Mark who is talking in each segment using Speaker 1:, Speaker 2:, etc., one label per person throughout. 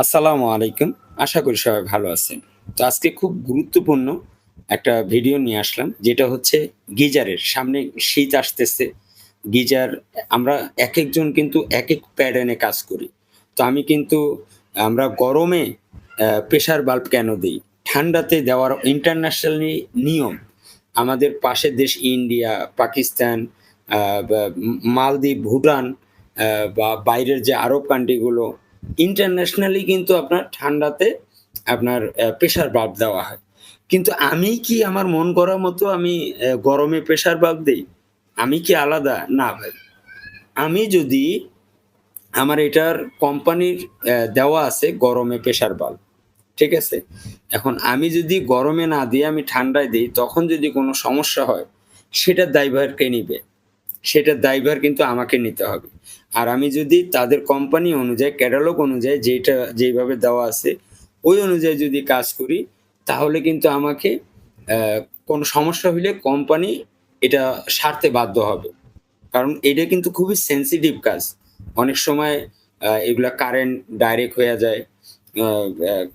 Speaker 1: আসসালামু আলাইকুম। আশা করি সবাই ভালো আছেন। তো আজকে খুব গুরুত্বপূর্ণ একটা ভিডিও নিয়ে আসলাম, যেটা হচ্ছে গিজারের। সামনে শীত আসতেছে, গিজার, আমরা এক একজন কিন্তু এক এক প্যাটার্নে কাজ করি। তো আমি কিন্তু, আমরা গরমে প্রেশার বাল্ব কেন দিই? ঠান্ডাতে দেওয়ার ইন্টারন্যাশনালি নিয়ম। আমাদের পাশের দেশ ইন্ডিয়া, পাকিস্তান মালদ্বীপ, ভুটান বা, বাইরের যে আরব কান্ট্রিগুলো ইন্টারন্যাশনালি কিন্তু আপনার ঠান্ডাতে আপনার প্রেশার বাপ দেওয়া হয়। কিন্তু আমি কি আমার মন করার মতো আমি গরমে প্রেশার বাপ দিই? আমি কি আলাদা? না ভাই। আমি যদি আমার এটার কোম্পানির দেওয়া আছে গরমে প্রেশার বাল্ব ঠিক আছে? এখন আমি যদি গরমে না দিয়ে আমি ঠান্ডায় দিই, তখন যদি কোনো সমস্যা হয় সেটার দায়ভার কে নিবে। সেটার দায়ভার কিন্তু আমাকে নিতে হবে। আর আমি যদি তাদের কোম্পানি অনুযায়ী ক্যাটালগ অনুযায়ী যেটা যেইভাবে দেওয়া আছে, ওই অনুযায়ী যদি কাজ করি, তাহলে কিন্তু আমাকে কোনো সমস্যা হলে কোম্পানি এটা সারতে বাধ্য হবে। কারণ এটা কিন্তু খুবই সেন্সিটিভ কাজ। অনেক সময় এগুলা কারেন্ট ডাইরেক্ট হয়ে যায়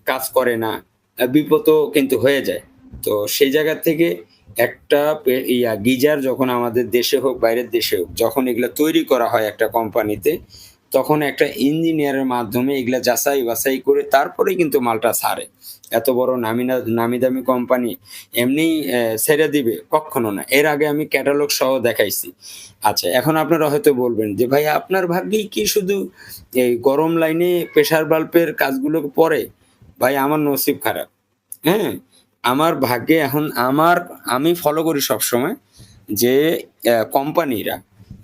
Speaker 1: কাজ করে না বিপদও কিন্তু হয়ে যায়। তো সেই জায়গা থেকে একটা ইয়া, গিজার যখন আমাদের দেশে হোক, বাইরের দেশে হোক, যখন এগুলো তৈরি করা হয় একটা কোম্পানিতে, তখন একটা ইঞ্জিনিয়ারের মাধ্যমে এগুলা যাচাই বাছাই করে তারপরে কিন্তু মালটা ছাড়ে। এত বড় নামি নামি দামি কোম্পানি এমনি ছেড়ে দিবে? কখনো না। এর আগে আমি ক্যাটালগ সহ দেখাইছি। আচ্ছা এখন আপনারা হয়তো বলবেন যে, ভাই, আপনার ভাগ্যেই কি শুধু এই গরম লাইনে প্রেশার বাল্বের কাজগুলো পড়ে? ভাই, আমার নসিব খারাপ। হ্যাঁ? আমার ভাগ্যে এখন আমার, আমি ফলো করি সবসময় যে কোম্পানিরা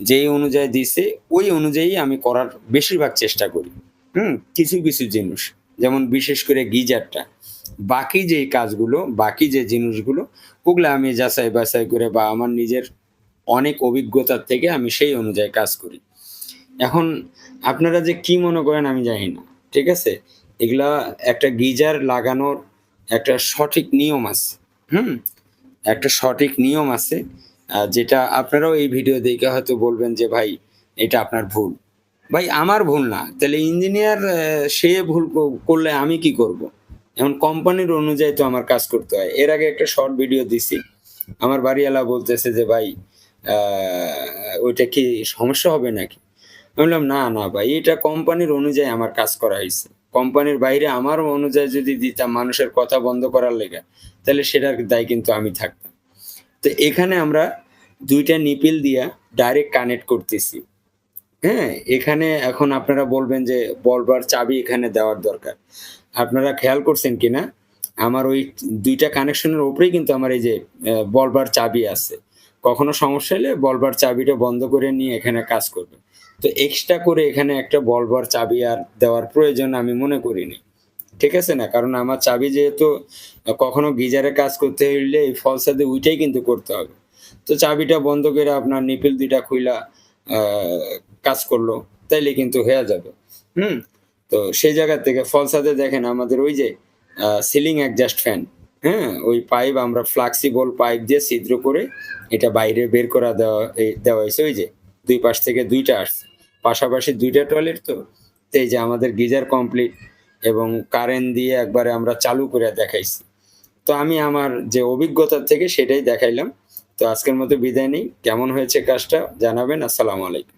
Speaker 1: যেই অনুযায়ী দিছে, ওই অনুযায়ী আমি করার বেশিরভাগ চেষ্টা করি। হুম, কিছু কিছু জিনিস। যেমন বিশেষ করে গিজারটা। বাকি যে কাজগুলো, বাকি যে জিনিসগুলো, ওগুলো আমি যাচাই বাছাই করে বা আমার নিজের অনেক অভিজ্ঞতার থেকে আমি সেই অনুযায়ী কাজ করি। এখন আপনারা যে কি মনে করেন আমি জানি না, ঠিক আছে? এগুলা একটা গিজার লাগানোর একটা সঠিক নিয়ম আছে, হুম? একটা সঠিক নিয়ম আছে যেটা আপনারাও এই ভিডিও দেখে হয়তো বলবেন যে, ভাই, এটা আপনার ভুল। ভাই, আমার ভুল না। তাহলে ইঞ্জিনিয়ার সে ভুল করলে আমি কি করব। এখন কোম্পানির অনুযায়ী তো আমার কাজ করতে হয়। এর আগে একটা শর্ট ভিডিও দিছি। আমার বাড়িওয়ালা বলতেছে যে, ভাই ওইটা কি সমস্যা হবে নাকি? আমি বললাম, না না, ভাই, এটা কোম্পানির অনুযায়ী আমার কাজ করা হয়েছে। কোম্পানির বাইরে আমার অনুযায়ী যদি দিতাম মানুষের কথা বন্ধ করার লেগে, তাহলে সেটার দায় কিন্তু আমি থাকতাম। তো এখানে আমরা দুইটা নিপিল দিয়া ডাইরেক্ট কানেক্ট করতেছি। হ্যাঁ এখানে এখন আপনারা বলবেন যে বলবার চাবি এখানে দেওয়ার দরকার। আপনারা খেয়াল করছেন কিনা? আমার ওই দুইটা কানেকশনের উপরেই কিন্তু আমার এই যে বলবার চাবি আছে। কখনো সমস্যা হলে বলবার চাবিটা বন্ধ করে নিয়ে এখানে কাজ করবে। তো এক্সট্রা করে এখানে একটা বলবার চাবি আর দেওয়ার প্রয়োজন আমি মনে করিনি। ঠিক আছে না? কারণ আমার চাবি যেহেতু কখনো গিজারে কাজ করতে হইলে এই ফলসাদে উইটাই কিন্তু করতে হবে। তো চাবিটা বন্ধ করে আপনার নিপিল দুইটা খুইলা কাজ করল, তাইলে কিন্তু হয়ে যাবে। হুম? তো সেই জায়গা থেকে ফলসাদে দেখেন আমাদের ওই যে সিলিং অ্যাডজাস্ট ফ্যান হ্যাঁ? ওই পাইপ আমরা ফ্লাক্সিবল পাইপ দিয়ে ছিদ্র করে এটা বাইরে বের করা দেওয়া দেওয়া হয়েছে, ওই যে। দুই পাশ থেকে দুইটা আসছে। পাশাপাশি দুইটা টয়লেট তো এই যে আমাদের গিজার কমপ্লিট এবং কারেন্ট দিয়ে একবারে আমরা চালু করে দেখাইছি। তো আমি আমার যে অভিজ্ঞতা থেকে সেটাই দেখাইলাম। তো আজকের মতো বিদায় নেই। কেমন হয়েছে কাজটা জানাবেন। আসসালামু আলাইকুম।